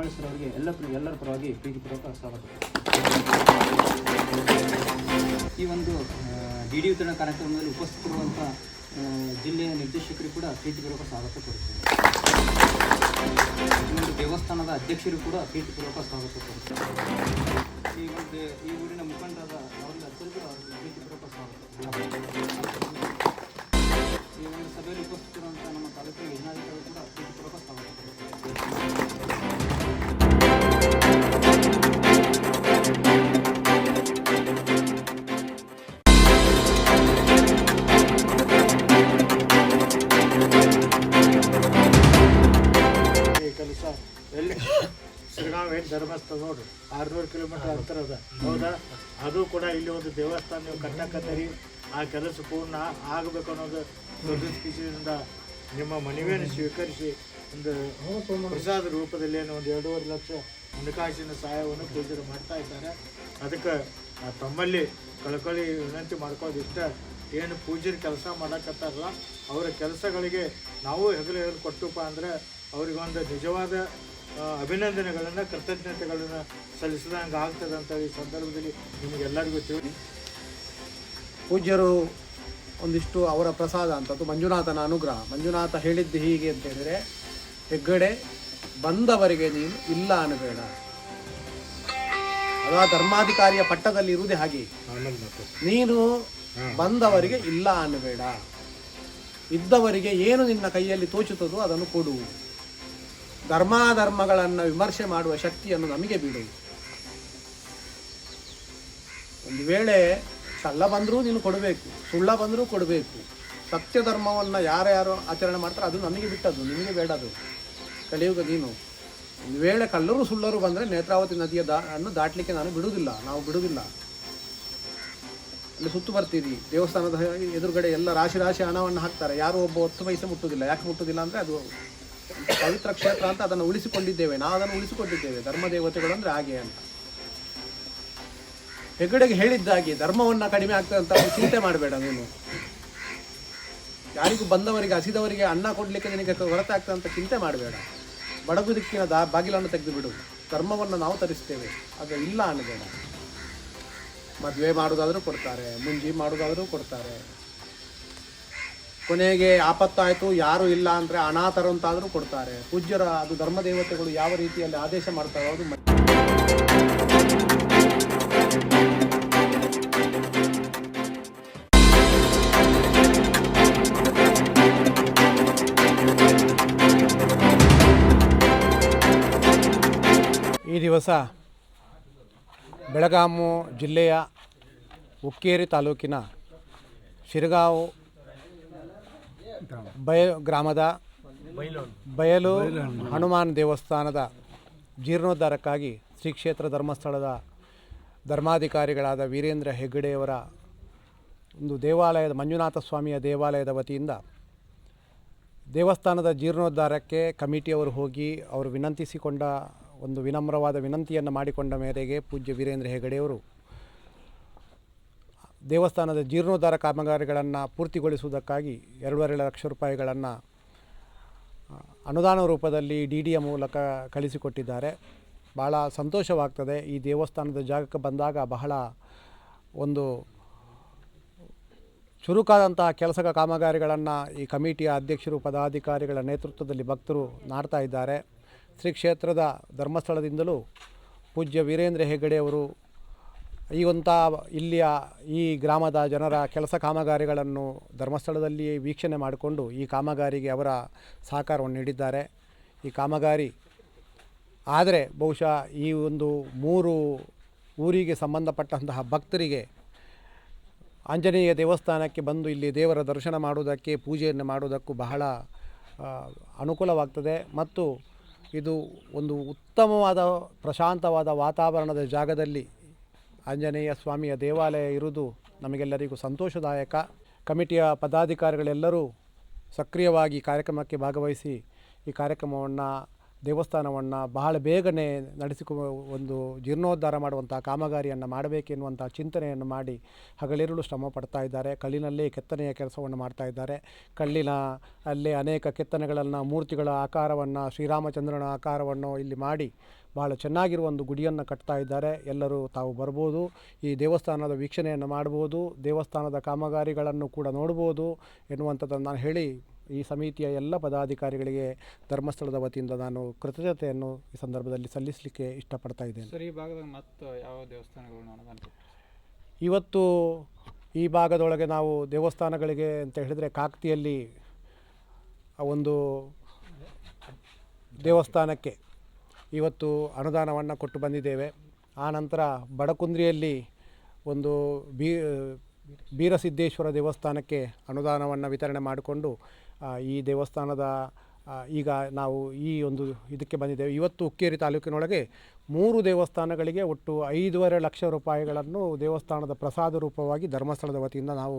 ಅವರಿಗೆ ಎಲ್ಲ ಎಲ್ಲರ ಪರವಾಗಿ ಪ್ರೀತಿಪೂರ್ವಕ ಸ್ವಾಗತ. ಈ ಒಂದು ಡಿ ಡಿ ವಿತರಣಾ ಕಾರ್ಯಕ್ರಮದಲ್ಲಿ ಉಪಸ್ಥಿತರುವಂಥ ಜಿಲ್ಲೆಯ ನಿರ್ದೇಶಕರು ಕೂಡ ಪ್ರೀತಿಪೂರ್ವಕ ಸ್ವಾಗತ ಕೋರುತ್ತೇನೆ ಈ ಒಂದು ದೇವಸ್ಥಾನದ ಅಧ್ಯಕ್ಷರು ಕೂಡ ಪ್ರೀತಿಪೂರ್ವಕ ಸ್ವಾಗತ ಕೋರುತ್ತೇನೆ ಈ ಒಂದು, ಈ ಊರಿನ ಮುಖಂಡರಾದ ಅವರಿಗೆ ಅತ್ಯಂತ ಪ್ರೀತಿ ಪ್ರೀತಿಪೂರ್ವಕ ಸ್ವಾಗತ. ಈ ಒಂದು ಸಭೆಯಲ್ಲಿ ಉಪಸ್ಥಿತರುವಂಥ ನಮ್ಮ ತಾಲೂಕಿನ ಯೋಜನಾಧಿಕಾರಿಗಳು ಕೂಡ ಧರ್ಮಸ್ಥಳ ನೋಡ್ರಿ ಆರುನೂರು ಕಿಲೋಮೀಟರ್ ಅಂತರ ಅದ. ಹೌದಾ? ಅದು ಕೂಡ ಇಲ್ಲಿ ಒಂದು ದೇವಸ್ಥಾನ ನೀವು ಕಟ್ಟಕತ್ತರಿ ಆ ಕೆಲಸ ಪೂರ್ಣ ಆಗಬೇಕು ಅನ್ನೋದು ದೊಡ್ಡ ನಿಮ್ಮ ಮನವಿಯನ್ನು ಸ್ವೀಕರಿಸಿ ಒಂದು ಪ್ರಸಾದ ರೂಪದಲ್ಲಿ ಏನು ಒಂದು ಎರಡೂವರೆ ಲಕ್ಷ ಹಣಕಾಸಿನ ಸಹಾಯವನ್ನು ಪೂಜರು ಮಾಡ್ತಾ ಇದ್ದಾರೆ. ಅದಕ್ಕೆ ತಮ್ಮಲ್ಲಿ ಕಳ್ಕೊಳ್ಳಿ ವಿನಂತಿ ಮಾಡ್ಕೋದಿಷ್ಟ ಏನು ಪೂಜೆ ಕೆಲಸ ಮಾಡಕತ್ತಾರಲ್ಲ ಅವರ ಕೆಲಸಗಳಿಗೆ ನಾವು ಹೆಗಲು ಹೆಗಲು ಕೊಟ್ಟಪ್ಪ ಅಂದರೆ ಅವರಿಗೊಂದು ನಿಜವಾದ ಅಭಿನಂದನೆಗಳನ್ನು ಕೃತಜ್ಞತೆಗಳನ್ನು ಸಲ್ಲಿಸಿದಂಗೆ ಆಗ್ತದೆ ಅಂತ ಈ ಸಂದರ್ಭದಲ್ಲಿ ನಿಮಗೆಲ್ಲರಿಗೂ ತಿಳಿ ಪೂಜ್ಯರು ಒಂದಿಷ್ಟು ಅವರ ಪ್ರಸಾದ ಅಂತದ್ದು ಮಂಜುನಾಥನ ಅನುಗ್ರಹ. ಮಂಜುನಾಥ ಹೇಳಿದ್ದು ಹೀಗೆ ಅಂತ ಹೇಳಿದರೆ ಹೆಗ್ಗಡೆ ಬಂದವರಿಗೆ ನೀನು ಇಲ್ಲ ಅನ್ನಬೇಡ ಅದ ಧರ್ಮಾಧಿಕಾರಿಯ ಪಟ್ಟದಲ್ಲಿ ಇರುವುದೇ ಹಾಗೆ. ನೀನು ಬಂದವರಿಗೆ ಇಲ್ಲ ಅನ್ನಬೇಡ ಇದ್ದವರಿಗೆ ಏನು ನಿನ್ನ ಕೈಯಲ್ಲಿ ತೋಚುತ್ತದೋ ಅದನ್ನು ಕೊಡು. ಧರ್ಮಾಧರ್ಮಗಳನ್ನು ವಿಮರ್ಶೆ ಮಾಡುವ ಶಕ್ತಿಯನ್ನು ನಮಗೆ ಬಿಡು. ಒಂದು ವೇಳೆ ಸಲ್ಲ ಬಂದರೂ ನೀನು ಕೊಡಬೇಕು, ಸುಳ್ಳ ಬಂದರೂ ಕೊಡಬೇಕು ಸತ್ಯ ಧರ್ಮವನ್ನು ಯಾರ್ಯಾರು ಆಚರಣೆ ಮಾಡ್ತಾರೆ ಅದು ನಮಗೆ ಬಿಟ್ಟದ್ದು, ನಿಮಗೆ ಬೇಡದು. ಕಲಿಯುಗ ನೀನು. ಒಂದು ವೇಳೆ ಕಳ್ಳರು ಸುಳ್ಳರು ಬಂದರೆ ನೇತ್ರಾವತಿ ನದಿಯ ದಾ ಅನ್ನು ದಾಟಲಿಕ್ಕೆ ನಾನು ಬಿಡುವುದಿಲ್ಲ, ನಾವು ಬಿಡುವುದಿಲ್ಲ. ಅಲ್ಲಿ ಸುತ್ತು ಬರ್ತೀರಿ. ದೇವಸ್ಥಾನದ ಎದುರುಗಡೆ ಎಲ್ಲ ರಾಶಿ ರಾಶಿ ಹಣವನ್ನು ಹಾಕ್ತಾರೆ. ಯಾರು ಒಬ್ಬ ಹೊತ್ತು ಪೈಸೆ ಮುಟ್ಟುವುದಿಲ್ಲ. ಯಾಕೆ ಮುಟ್ಟುವುದಿಲ್ಲ ಅಂದರೆ ಅದು ಪವಿತ್ರ ಕ್ಷೇತ್ರ ಅಂತ ಅದನ್ನು ಉಳಿಸಿಕೊಂಡಿದ್ದೇವೆ. ನಾವು ಅದನ್ನು ಉಳಿಸಿಕೊಂಡಿದ್ದೇವೆ. ಧರ್ಮ ದೇವತೆಗಳು ಅಂದರೆ ಹಾಗೆ ಅಂತ. ಹೆಗಡೆಗೆ ಹೇಳಿದ್ದಾಗಿ ಧರ್ಮವನ್ನು ಕಡಿಮೆ ಆಗ್ತದೆ ಅಂತ ಚಿಂತೆ ಮಾಡಬೇಡ ನೀನು. ಯಾರಿಗೂ ಬಂದವರಿಗೆ, ಹಸಿದವರಿಗೆ ಅನ್ನ ಕೊಡಲಿಕ್ಕೆ ನಿನಗೆ ಹೊರತೆ ಆಗ್ತದೆ ಅಂತ ಚಿಂತೆ ಮಾಡಬೇಡ. ಬಡಗು ದಿಕ್ಕಿನ ದಾ ಬಾಗಿಲನ್ನು ತೆಗೆದು ಬಿಡು. ಧರ್ಮವನ್ನು ನಾವು ತರಿಸ್ತೇವೆ. ಅದು ಇಲ್ಲ ಅನ್ನಬೇಡ. ಮದುವೆ ಮಾಡೋದಾದರೂ ಕೊಡ್ತಾರೆ, ಮುಂಜಿ ಮಾಡೋದಾದರೂ ಕೊಡ್ತಾರೆ. ಕೊನೆಗೆ ಆಪತ್ತಾಯಿತು, ಯಾರು ಇಲ್ಲ ಅಂದರೆ ಅನಾಥರಂತಾದರೂ ಕೊಡ್ತಾರೆ. ಪೂಜ್ಯರ, ಅದು ಧರ್ಮ ದೇವತೆಗಳು ಯಾವ ರೀತಿಯಲ್ಲಿ ಆದೇಶ ಮಾಡ್ತಾರೆ ಅದು ಈ ದಿವಸ ಬೆಳಗಾಮು ಜಿಲ್ಲೆಯ ಉಕ್ಕೇರಿ ತಾಲೂಕಿನ ಶಿರಗಾಂವ್ ಬಯ ಗ್ರಾಮದ ಬಯಲು ಹನುಮಾನ್ ದೇವಸ್ಥಾನದ ಜೀರ್ಣೋದ್ಧಾರಕ್ಕಾಗಿ ಶ್ರೀ ಕ್ಷೇತ್ರ ಧರ್ಮಸ್ಥಳದ ಧರ್ಮಾಧಿಕಾರಿಗಳಾದ ವೀರೇಂದ್ರ ಹೆಗ್ಗಡೆಯವರ ಒಂದು ದೇವಾಲಯದ ಮಂಜುನಾಥ ಸ್ವಾಮಿಯ ದೇವಾಲಯದ ವತಿಯಿಂದ ದೇವಸ್ಥಾನದ ಜೀರ್ಣೋದ್ಧಾರಕ್ಕೆ ಕಮಿಟಿಯವರು ಹೋಗಿ ಅವರು ವಿನಂತಿಸಿಕೊಂಡ ಒಂದು ವಿನಮ್ರವಾದ ವಿನಂತಿಯನ್ನು ಮಾಡಿಕೊಂಡ ಮೇರೆಗೆ ಪೂಜ್ಯ ವೀರೇಂದ್ರ ಹೆಗಡೆಯವರು ದೇವಸ್ಥಾನದ ಜೀರ್ಣೋದ್ಧಾರ ಕಾಮಗಾರಿಗಳನ್ನು ಪೂರ್ತಿಗೊಳಿಸುವುದಕ್ಕಾಗಿ ಎರಡೂವರೆ ಲಕ್ಷ ರೂಪಾಯಿಗಳನ್ನು ಅನುದಾನ ರೂಪದಲ್ಲಿ ಡಿ ಡಿಯ ಮೂಲಕ ಕಳಿಸಿಕೊಟ್ಟಿದ್ದಾರೆ. ಭಾಳ ಸಂತೋಷವಾಗ್ತದೆ. ಈ ದೇವಸ್ಥಾನದ ಜಾಗಕ್ಕೆ ಬಂದಾಗ ಬಹಳ ಒಂದು ಚುರುಕಾದಂತಹ ಕೆಲಸ ಕಾಮಗಾರಿಗಳನ್ನು ಈ ಕಮಿಟಿಯ ಅಧ್ಯಕ್ಷರು, ಪದಾಧಿಕಾರಿಗಳ ನೇತೃತ್ವದಲ್ಲಿ ಭಕ್ತರು ನಾಡ್ತಾ ಇದ್ದಾರೆ. ಶ್ರೀ ಕ್ಷೇತ್ರದ ಧರ್ಮಸ್ಥಳದಿಂದಲೂ ಪೂಜ್ಯ ವೀರೇಂದ್ರ ಹೆಗ್ಗಡೆಯವರು ಈ ಒಂಥ ಇಲ್ಲಿಯ ಈ ಗ್ರಾಮದ ಜನರ ಕೆಲಸ ಕಾಮಗಾರಿಗಳನ್ನು ಧರ್ಮಸ್ಥಳದಲ್ಲಿ ವೀಕ್ಷಣೆ ಮಾಡಿಕೊಂಡು ಈ ಕಾಮಗಾರಿಗೆ ಅವರ ಸಹಕಾರವನ್ನು ನೀಡಿದ್ದಾರೆ. ಈ ಕಾಮಗಾರಿ ಆದರೆ ಬಹುಶಃ ಈ ಒಂದು ಮೂರು ಊರಿಗೆ ಸಂಬಂಧಪಟ್ಟಂತಹ ಭಕ್ತರಿಗೆ ಆಂಜನೇಯ ದೇವಸ್ಥಾನಕ್ಕೆ ಬಂದು ಇಲ್ಲಿ ದೇವರ ದರ್ಶನ ಮಾಡುವುದಕ್ಕೆ, ಪೂಜೆಯನ್ನು ಮಾಡುವುದಕ್ಕೂ ಬಹಳ ಅನುಕೂಲವಾಗ್ತದೆ. ಮತ್ತು ಇದು ಒಂದು ಉತ್ತಮವಾದ, ಪ್ರಶಾಂತವಾದ ವಾತಾವರಣದ ಜಾಗದಲ್ಲಿ ಆಂಜನೇಯ ಸ್ವಾಮಿಯ ದೇವಾಲಯ ಇರುವುದು ನಮಗೆಲ್ಲರಿಗೂ ಸಂತೋಷದಾಯಕ. ಕಮಿಟಿಯ ಪದಾಧಿಕಾರಿಗಳೆಲ್ಲರೂ ಸಕ್ರಿಯವಾಗಿ ಕಾರ್ಯಕ್ರಮಕ್ಕೆ ಭಾಗವಹಿಸಿ ಈ ಕಾರ್ಯಕ್ರಮವನ್ನು, ದೇವಸ್ಥಾನವನ್ನು ಬಹಳ ಬೇಗನೆ ನಡೆಸಿಕೊ, ಒಂದು ಜೀರ್ಣೋದ್ಧಾರ ಮಾಡುವಂಥ ಕಾಮಗಾರಿಯನ್ನು ಮಾಡಬೇಕೆನ್ನುವಂಥ ಚಿಂತನೆಯನ್ನು ಮಾಡಿ ಹಗಲಿರುಳು ಶ್ರಮ ಪಡ್ತಾ ಇದ್ದಾರೆ. ಕಲ್ಲಿನಲ್ಲೇ ಕೆತ್ತನೆಯ ಕೆಲಸವನ್ನು ಮಾಡ್ತಾ ಇದ್ದಾರೆ. ಕಲ್ಲಿನ ಅಲ್ಲೇ ಅನೇಕ ಕೆತ್ತನೆಗಳನ್ನು, ಮೂರ್ತಿಗಳ ಆಕಾರವನ್ನು, ಶ್ರೀರಾಮಚಂದ್ರನ ಆಕಾರವನ್ನು ಇಲ್ಲಿ ಮಾಡಿ ಬಹಳ ಚೆನ್ನಾಗಿರುವ ಒಂದು ಗುಡಿಯನ್ನು ಕಟ್ತಾ ಇದ್ದಾರೆ. ಎಲ್ಲರೂ ತಾವು ಬರ್ಬೋದು. ಈ ದೇವಸ್ಥಾನದ ವೀಕ್ಷಣೆಯನ್ನು ಮಾಡ್ಬೋದು. ದೇವಸ್ಥಾನದ ಕಾಮಗಾರಿಗಳನ್ನು ಕೂಡ ನೋಡ್ಬೋದು ಎನ್ನುವಂಥದ್ದನ್ನು ನಾನು ಹೇಳಿ ಈ ಸಮಿತಿಯ ಎಲ್ಲ ಪದಾಧಿಕಾರಿಗಳಿಗೆ ಧರ್ಮಸ್ಥಳದ ವತಿಯಿಂದ ನಾನು ಕೃತಜ್ಞತೆಯನ್ನು ಈ ಸಂದರ್ಭದಲ್ಲಿ ಸಲ್ಲಿಸಲಿಕ್ಕೆ ಇಷ್ಟಪಡ್ತಾ ಇದ್ದೇನೆ. ಸರ್ ಈ ಭಾಗದಾಗ ಮತ್ತು ಯಾವ ದೇವಸ್ಥಾನಗಳು? ಇವತ್ತು ಈ ಭಾಗದೊಳಗೆ ನಾವು ದೇವಸ್ಥಾನಗಳಿಗೆ ಅಂತ ಹೇಳಿದರೆ ಕಾಕ್ತಿಯಲ್ಲಿ ಒಂದು ದೇವಸ್ಥಾನಕ್ಕೆ ಇವತ್ತು ಅನುದಾನವನ್ನು ಕೊಟ್ಟು ಬಂದಿದ್ದೇವೆ. ಆ ನಂತರ ಬಡಕುಂದ್ರಿಯಲ್ಲಿ ಒಂದು ಬೀ, ಬೀರಸಿದ್ದೇಶ್ವರ ದೇವಸ್ಥಾನಕ್ಕೆ ಅನುದಾನವನ್ನು ವಿತರಣೆ ಮಾಡಿಕೊಂಡು ಈ ದೇವಸ್ಥಾನದ ಈಗ ನಾವು ಈ ಒಂದು ಇದಕ್ಕೆ ಬಂದಿದ್ದೇವೆ. ಇವತ್ತು ಹುಕ್ಕೇರಿ ತಾಲೂಕಿನೊಳಗೆ ಮೂರು ದೇವಸ್ಥಾನಗಳಿಗೆ ಒಟ್ಟು ಐದೂವರೆ ಲಕ್ಷ ರೂಪಾಯಿಗಳನ್ನು ದೇವಸ್ಥಾನದ ಪ್ರಸಾದ ರೂಪವಾಗಿ ಧರ್ಮಸ್ಥಳದ ವತಿಯಿಂದ ನಾವು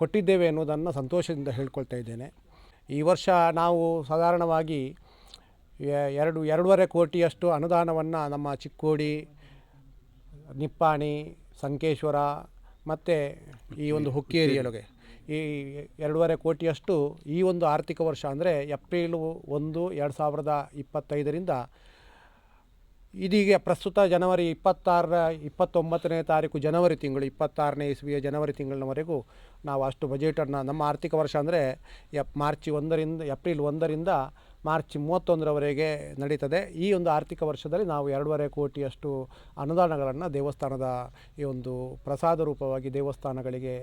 ಕೊಟ್ಟಿದ್ದೇವೆ ಎನ್ನುವುದನ್ನು ಸಂತೋಷದಿಂದ ಹೇಳ್ಕೊಳ್ತಾ ಇದ್ದೇನೆ. ಈ ವರ್ಷ ನಾವು ಸಾಧಾರಣವಾಗಿ ಎರಡು, ಎರಡೂವರೆ ಕೋಟಿಯಷ್ಟು ಅನುದಾನವನ್ನು ನಮ್ಮ ಚಿಕ್ಕೋಡಿ, ನಿಪ್ಪಾಣಿ, ಸಂಕೇಶ್ವರ ಮತ್ತು ಈ ಒಂದು ಹುಕ್ಕೇರಿಯೊಳಗೆ ಈ ಎರಡೂವರೆ ಕೋಟಿಯಷ್ಟು ಈ ಒಂದು ಆರ್ಥಿಕ ವರ್ಷ ಅಂದರೆ ಏಪ್ರಿಲ್ ಒಂದು, ಎರಡು ಸಾವಿರದ ಇಪ್ಪತ್ತೈದರಿಂದ ಇದೀಗ ಪ್ರಸ್ತುತ ಜನವರಿ ಇಪ್ಪತ್ತಾರರ, ಇಪ್ಪತ್ತೊಂಬತ್ತನೇ ತಾರೀಕು ಜನವರಿ ತಿಂಗಳು, ಇಪ್ಪತ್ತಾರನೇ ಇಸ್ವಿಯ ಜನವರಿ ತಿಂಗಳಿನವರೆಗೂ ನಾವು ಅಷ್ಟು ಬಜೆಟನ್ನು ನಮ್ಮ ಆರ್ಥಿಕ ವರ್ಷ ಅಂದರೆ ಎಪ್, ಮಾರ್ಚ್ ಒಂದರಿಂದ, ಏಪ್ರಿಲ್ ಒಂದರಿಂದ ಮಾರ್ಚ್ ಮೂವತ್ತೊಂದರವರೆಗೆ ನಡೀತದೆ. ಈ ಒಂದು ಆರ್ಥಿಕ ವರ್ಷದಲ್ಲಿ ನಾವು ಎರಡೂವರೆ ಕೋಟಿಯಷ್ಟು ಅನುದಾನಗಳನ್ನು ದೇವಸ್ಥಾನದ ಈ ಒಂದು ಪ್ರಸಾದ ರೂಪವಾಗಿ ದೇವಸ್ಥಾನಗಳಿಗೆ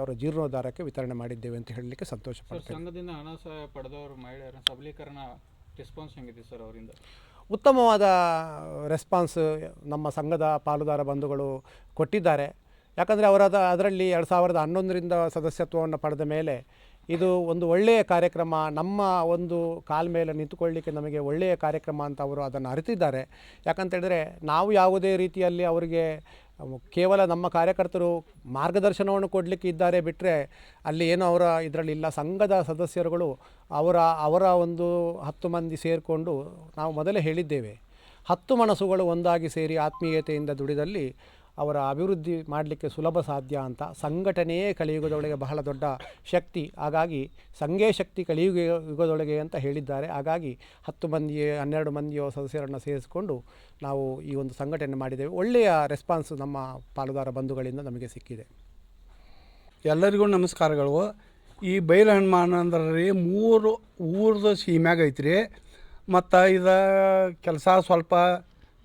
ಅವರ ಜೀರ್ಣೋದ್ಧಾರಕ್ಕೆ ವಿತರಣೆ ಮಾಡಿದ್ದೇವೆ ಅಂತ ಹೇಳಲಿಕ್ಕೆ ಸಂತೋಷ ಸಂಘದಿಂದ ಹಣ ಸಹಾಯ ಪಡೆದವರು ಮಹಿಳೆಯರ ಸಬಲೀಕರಣ ರೆಸ್ಪಾನ್ಸ್ ಹೆಂಗಿದೆ ಸರ್ ಅವರಿಂದ? ಉತ್ತಮವಾದ ರೆಸ್ಪಾನ್ಸ್ ನಮ್ಮ ಸಂಘದ ಪಾಲುದಾರ ಬಂಧುಗಳು ಕೊಟ್ಟಿದ್ದಾರೆ. ಯಾಕಂದರೆ ಅವರದ ಅದರಲ್ಲಿ ಎರಡು ಸಾವಿರದ ಹನ್ನೊಂದರಿಂದ ಸದಸ್ಯತ್ವವನ್ನು ಪಡೆದ ಮೇಲೆ ಇದು ಒಂದು ಒಳ್ಳೆಯ ಕಾರ್ಯಕ್ರಮ. ನಮ್ಮ ಒಂದು ಕಾಲ ಮೇಲೆ ನಿಂತುಕೊಳ್ಳಿಕ್ಕೆ ನಮಗೆ ಒಳ್ಳೆಯ ಕಾರ್ಯಕ್ರಮ ಅಂತ ಅವರು ಅದನ್ನು ಅರಿತಿದ್ದಾರೆ. ಯಾಕಂತೇಳಿದರೆ ನಾವು ಯಾವುದೇ ರೀತಿಯಲ್ಲಿ ಅವರಿಗೆ ಕೇವಲ ನಮ್ಮ ಕಾರ್ಯಕರ್ತರು ಮಾರ್ಗದರ್ಶನವನ್ನು ಕೊಡಲಿಕ್ಕೆ ಇದ್ದಾರೆ ಬಿಟ್ಟರೆ ಅಲ್ಲಿ ಏನು ಅವರ ಇದರಲ್ಲಿ ಇಲ್ಲ. ಸಂಘದ ಸದಸ್ಯರುಗಳು ಅವರ ಅವರ ಒಂದು ಹತ್ತು ಮಂದಿ ಸೇರಿಕೊಂಡು ನಾವು ಮೊದಲೇ ಹೇಳಿದ್ದೇವೆ. ಹತ್ತು ಮನಸ್ಸುಗಳು ಒಂದಾಗಿ ಸೇರಿ ಆತ್ಮೀಯತೆಯಿಂದ ದುಡಿದಲ್ಲಿ ಅವರ ಅಭಿವೃದ್ಧಿ ಮಾಡಲಿಕ್ಕೆ ಸುಲಭ ಸಾಧ್ಯ ಅಂತ ಸಂಘಟನೆಯೇ ಕಲಿಯುಗದೊಳಗೆ ಬಹಳ ದೊಡ್ಡ ಶಕ್ತಿ. ಹಾಗಾಗಿ ಸಂಘೇ ಶಕ್ತಿ ಕಲಿಯುಗ ಯುಗದೊಳಗೆ ಅಂತ ಹೇಳಿದ್ದಾರೆ. ಹಾಗಾಗಿ ಹತ್ತು ಮಂದಿ ಹನ್ನೆರಡು ಮಂದಿಯ ಸದಸ್ಯರನ್ನು ಸೇರಿಸಿಕೊಂಡು ನಾವು ಈ ಒಂದು ಸಂಘಟನೆ ಮಾಡಿದ್ದೇವೆ. ಒಳ್ಳೆಯ ರೆಸ್ಪಾನ್ಸ್ ನಮ್ಮ ಪಾಲುದಾರ ಬಂಧುಗಳಿಂದ ನಮಗೆ ಸಿಕ್ಕಿದೆ. ಎಲ್ಲರಿಗೂ ನಮಸ್ಕಾರಗಳು. ಈ ಬೈಲು ರೀ ಮೂರು ಊರದ ಸೀಮ್ಯಾಗ ಐತ್ರಿ. ಮತ್ತು ಇದು ಕೆಲಸ ಸ್ವಲ್ಪ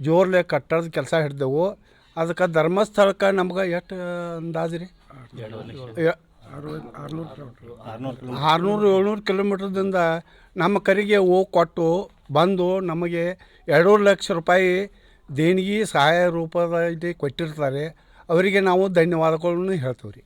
ಜೋರ್ಲೆ ಕಟ್ಟಡದ ಕೆಲಸ ಹಿಡ್ದೆವು. ಅದಕ್ಕೆ ಧರ್ಮಸ್ಥಳಕ್ಕೆ ನಮ್ಗೆ ಎಷ್ಟು ಅಂದಾಜು ರೀ? ಆರ್ನೂರು ಏಳ್ನೂರು ಕಿಲೋಮೀಟ್ರದಿಂದ ನಮ್ಮ ಕರಿಗೆ ಹೋಗಿ ಕೊಟ್ಟು ಬಂದು ನಮಗೆ ಎರಡೂರು ಲಕ್ಷ ರೂಪಾಯಿ ದೇಣಿಗೆ ಸಹಾಯ ರೂಪದಲ್ಲಿ ಕೊಟ್ಟಿರ್ತಾರೆ. ಅವರಿಗೆ ನಾವು ಧನ್ಯವಾದಗಳನ್ನು ಹೇಳ್ತೀವಿ ರೀ